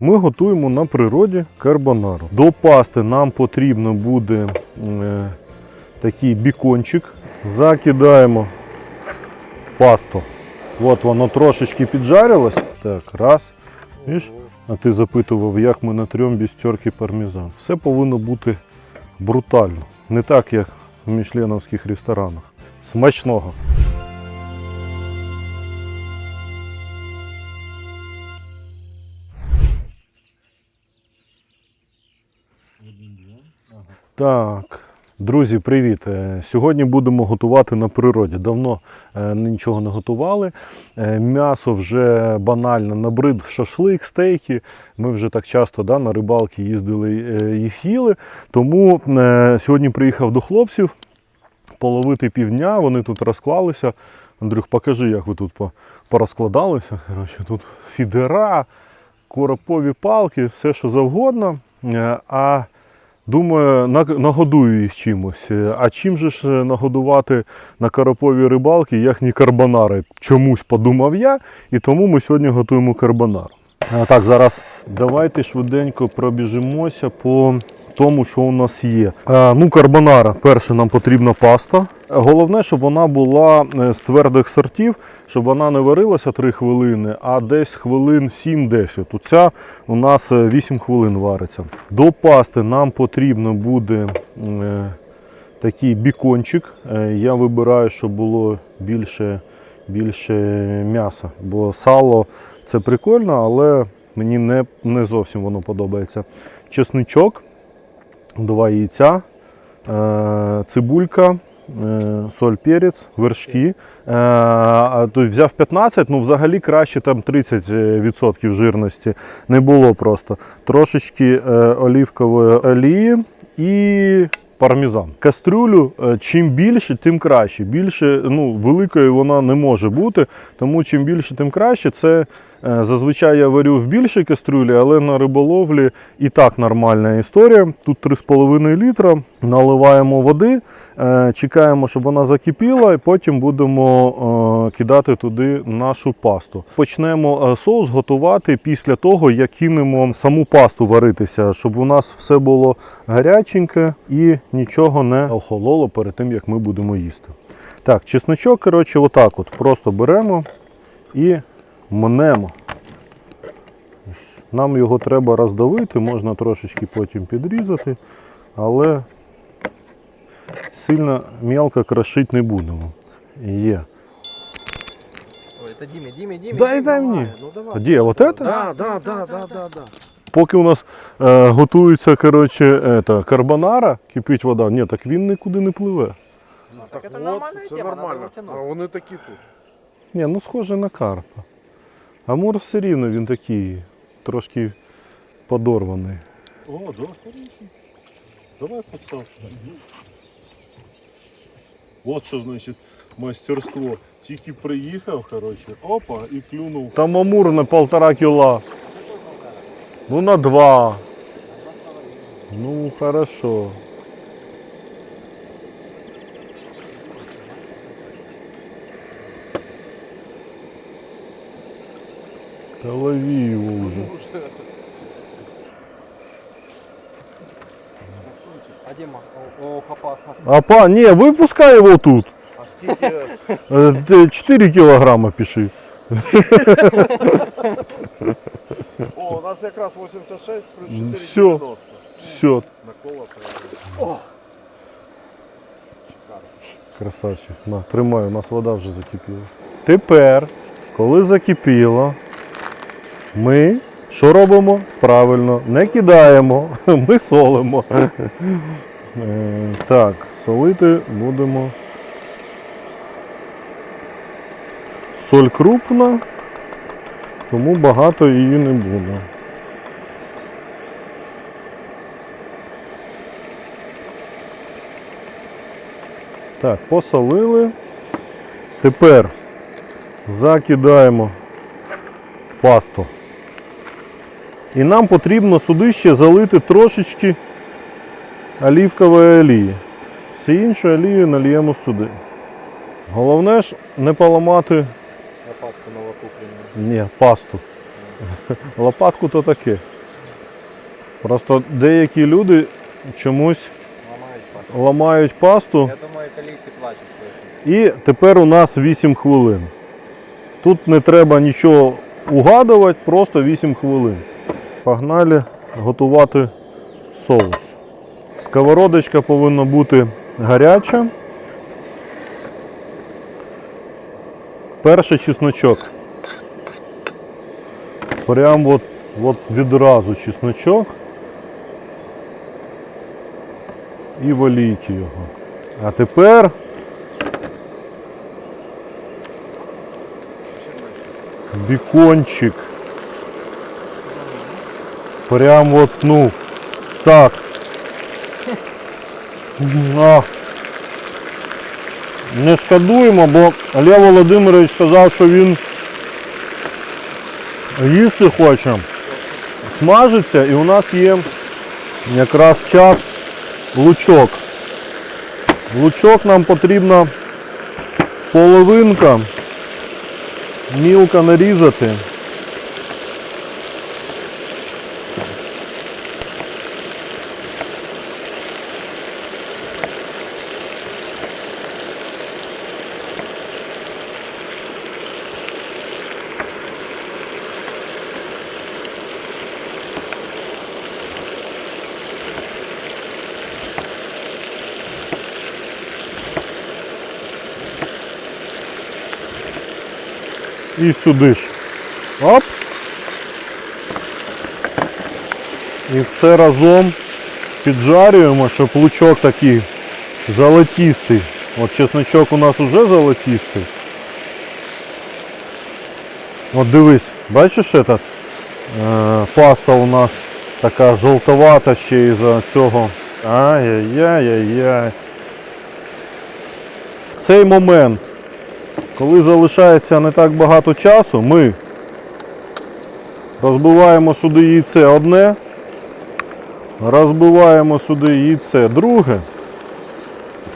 Ми готуємо на природі карбонару. До пасти нам потрібно буде е, такий бікончик. Закидаємо пасту. От воно трошечки піджарилось. Так, раз. Видиш? А ти запитував, як ми натрем без терки пармезан. Все повинно бути брутально. Не так, як в мішленовських ресторанах. Смачного. Так, друзі, привіт. Е, Сьогодні будемо готувати на природі. Давно е, нічого не готували. Е, М'ясо вже банально набрид шашлик, стейки. Ми вже так часто да, на рибалки їздили, їх їли. Тому сьогодні приїхав до хлопців половити півдня. Вони тут розклалися. Андрюх, покажи, як ви тут порозкладалися. Коротше, тут фідера, коропові палки, все що завгодно. А Думаю, наг- нагодую їх чимось. Е, А чим же ж е, нагодувати на караповій рибалки, як ні карбонари? Чомусь подумав я, і тому ми сьогодні готуємо карбонар. А, Так, зараз давайте швиденько пробіжимося по тому, що у нас є. Е, Ну, карбонара, перше, нам потрібна паста. Головне, щоб вона була е, з твердих сортів, щоб вона не варилася 3 хвилини, а десь хвилин 7-10. Тут ця у нас е, 8 хвилин вариться. До пасти нам потрібно буде е, такий бікончик. Е, Я вибираю, щоб було більше, більше м'яса, бо сало це прикольно, але мені не, не зовсім воно подобається. Чесничок, два яйця, е, цибулька, е, соль, перець, вершки. Е, взяв 15, ну взагалі краще там 30% жирності не було просто. Трошечки е, олівкової олії і пармезан. Кастрюлю е, чим більше, тим краще. Більше, ну, великою вона не може бути, тому чим більше, тим краще. Це е, зазвичай я варю в більшій кастрюлі, але на риболовлі і так нормальна історія. Тут 3,5 літра. Наливаємо води, е, чекаємо, щоб вона закипіла, і потім будемо е, кидати туди нашу пасту. Почнемо е, соус готувати після того, як кинемо саму пасту варитися, щоб у нас все було гаряченьке і нічого не охололо перед тим, як ми будемо їсти. Так, чесночок, коротше, отак от просто беремо і мнемо. Ось Нам його треба роздавити, можна трошечки потім підрізати, але сильно мелко крошити не будемо. Є. Ой, это Диме, Диме, Диме. Дай, Диме, дай давай, мне. Ну давай. А де, вот это? Да, да, да, да, да, да. Поки у нас е, готується коротше, ета, карбонара, кипить вода, ні, так він нікуди не пливе. Так это нормальная це тема, надо нормально. его А тянуть. вони такі тут. Ні, ну схоже на карпа. Амур все рівно він такий, трошки подорваний. О, да, хороший. Давай пацан. От що значить майстерство. Тільки приїхав, коротше, опа, і клюнув. Там амур на полтора кіла. Ну на два. Ну, хорошо. Да лови его уже. А Дима, о- ох, опасно. Апа, не, выпускай его тут. А скільки Э, ты 4 килограмма пиши. О, у нас якраз 86 плюс Ну, 4,90. Все, На коло прямо. красавчик. На, тримай, у нас вода вже закипіла. Тепер, коли закипіло, ми що робимо? Правильно, не кидаємо, ми солимо. Е, Так, солити будемо. Соль крупна, тому багато її не буде. Так, посолили. Тепер закидаємо пасту. І нам потрібно сюди ще залити трошечки олівкової олії. Всі іншу олію нальємо сюди. Головне ж не поламати Лопатку новокупленную. ні, пасту. Лопатку то таке. Просто деякі люди чомусь Ломает пас. ламають пасту. Я думаю, італійці плачуть. І тепер у нас 8 хвилин. Тут не треба нічого угадувати, просто 8 хвилин. Погнали готувати соус. Сковородочка повинна бути гаряча. Перший чесночок. Прям от, от відразу чесночок. І в олійки його. А тепер бекончик. Прям вот, ну, так. А. Не шкодуємо, бо Олег Володимирович сказав, що він їсти хоче. Смажиться і у нас є якраз час лучок. Лучок нам потрібна половинка мілко нарізати. І сюди ж. Оп. І все разом піджарюємо, щоб лучок такий золотистий. От чесночок у нас уже золотистий. От дивись, бачиш этот? Е, паста у нас така жовтовата ще із-за цього. Ай-яй-яй-яй-яй. Цей момент коли залишається не так багато часу, ми розбиваємо сюди яйце одне, розбиваємо сюди яйце друге,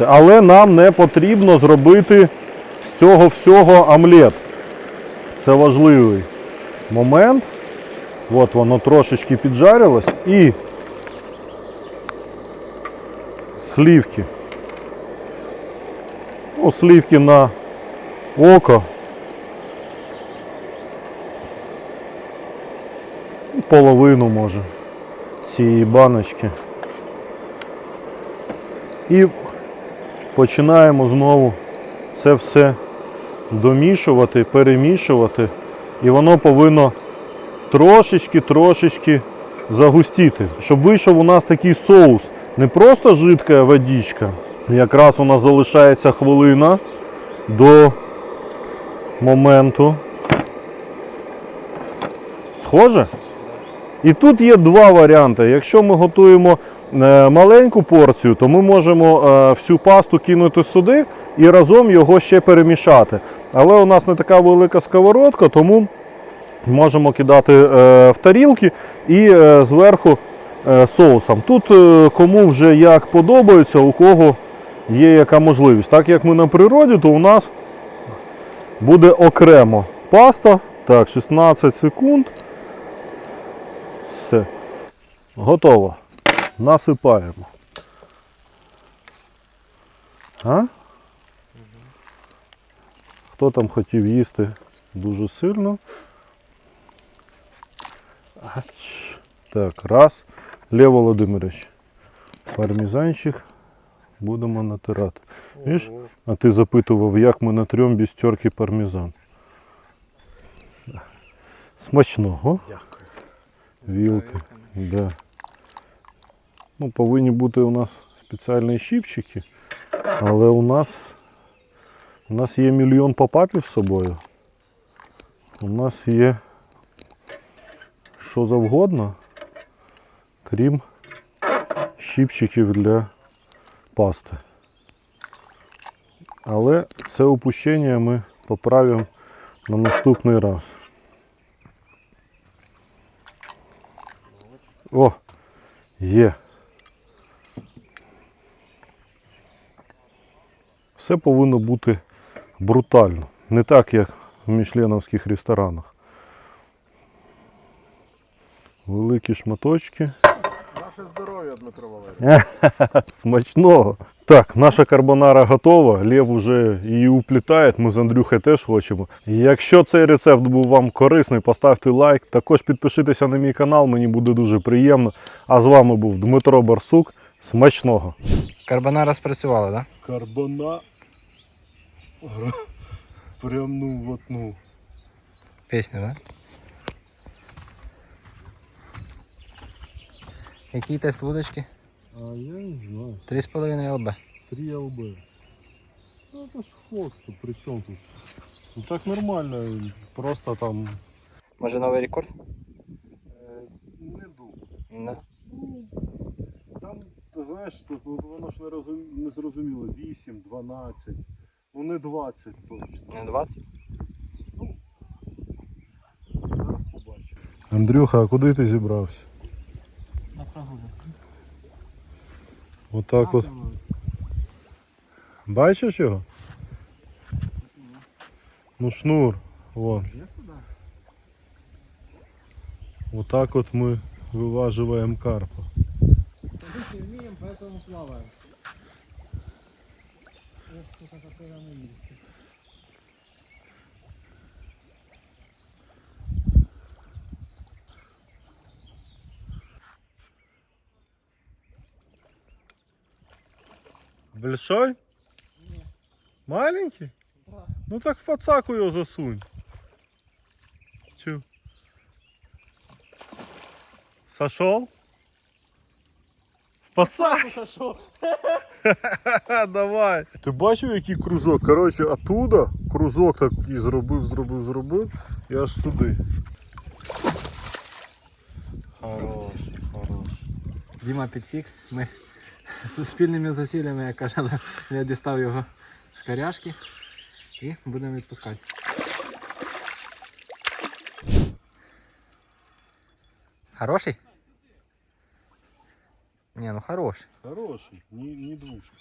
але нам не потрібно зробити з цього всього омлет. Це важливий момент. От воно трошечки піджарилось і слівки. Ну, слівки на око. Половину може цієї баночки. І починаємо знову це все домішувати, перемішувати. І воно повинно трошечки-трошечки загустіти. Щоб вийшов у нас такий соус. Не просто жидка водичка. Якраз у нас залишається хвилина до моменту. Схоже? І тут є два варіанти. Якщо ми готуємо е, маленьку порцію, то ми можемо е, всю пасту кинути сюди і разом його ще перемішати. Але у нас не така велика сковородка, тому можемо кидати е, в тарілки і зверху соусом. Тут кому вже як подобається, у кого є яка можливість. Так як ми на природі, то у нас буде окремо паста. Так, 16 секунд. Все. Готово. Насипаємо. А? Хто там хотів їсти дуже сильно? Так, раз. Лев Володимирович. Пармезанчик будемо натирати. Видиш? А ти запитував, як ми натрем без терки пармезан. Смачного. Дякую. Вілки. Да. Ну, повинні бути у нас спеціальні щипчики, але у нас, у нас є мільйон попапів з собою. У нас є що завгодно, крім щипчиків для пасти. Але це упущення ми поправимо на наступний раз. О, є. Все повинно бути брутально. Не так, як в мішленовських ресторанах. Великі шматочки. Наше здоров'я, Дмитро Валерійович. Смачного. Так, наша карбонара готова. Лев уже її уплітає. Ми з Андрюхою теж хочемо. Якщо цей рецепт був вам корисний, поставте лайк. Також підпишитеся на мій канал, мені буде дуже приємно. А з вами був Дмитро Барсук. Смачного! Карбонара спрацювала, так? Карбона. Прям ну вот ну. Да? Так? Да? Який тест вудочки? А я не знаю. 3,5 ЛБ. 3 ЛБ. Ну это ж Фокс, тут при чем тут? Ну так нормально, просто там. Може новий рекорд? Не думаю. Не. Ну, там, ти знаєш, тут воно ж не, розум... не зрозуміло. 8, 12, ну не 20 точно. Не 20? Ну. Зараз побачимо. Андрюха, а куди ти зібрався? На прогулку. Отак от. Бачиш його? Ну шнур. Вон. Отак от ми виважуємо карпа. не вміємо, поэтому плаваємо. Большой? Нет. Маленький? Ну так в пацаку його засунь. Чу. Сошел? В пацак? Сашо. Давай. Ти бачив, який кружок? Коротше, оттуда кружок так і зробив, зробив, зробив. І аж сюди. Хорош, хорош. Діма підсік. Ми суспільними зусиллями, як каже, я дістав його з коряшки і будемо відпускати. Хороший? Не, ну хороший. Хороший, не, не двушка.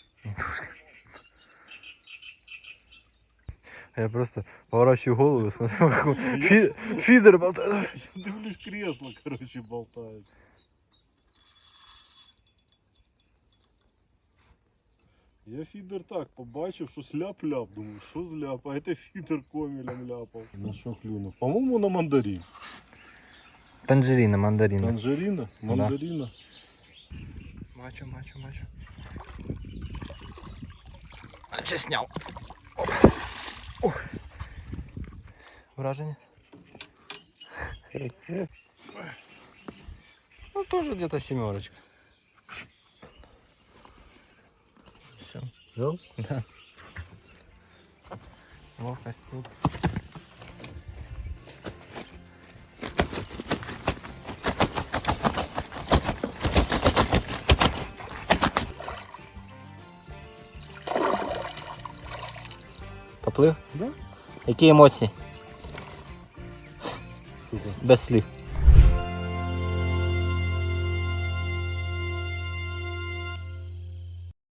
Я просто поворачиваю голову, смотрю, фи- фидер болтает. Я дивлюсь, кресло, короче, болтает. Я фідер так побачив, що ляп-ляп. Думаю, що з ляп? А це фідер комелем ляпав. На що клюнув? По-моєму, на мандарин. Танжерина, мандарина. Танжерина? Мандарина. Бачу, бачу, бачу. Наче сняв. Ух. Враження? Ну, тоже где-то семерочка. Все. Да. Ловкость тут. Поплив? Да. Які емоції? Супер. Без слів.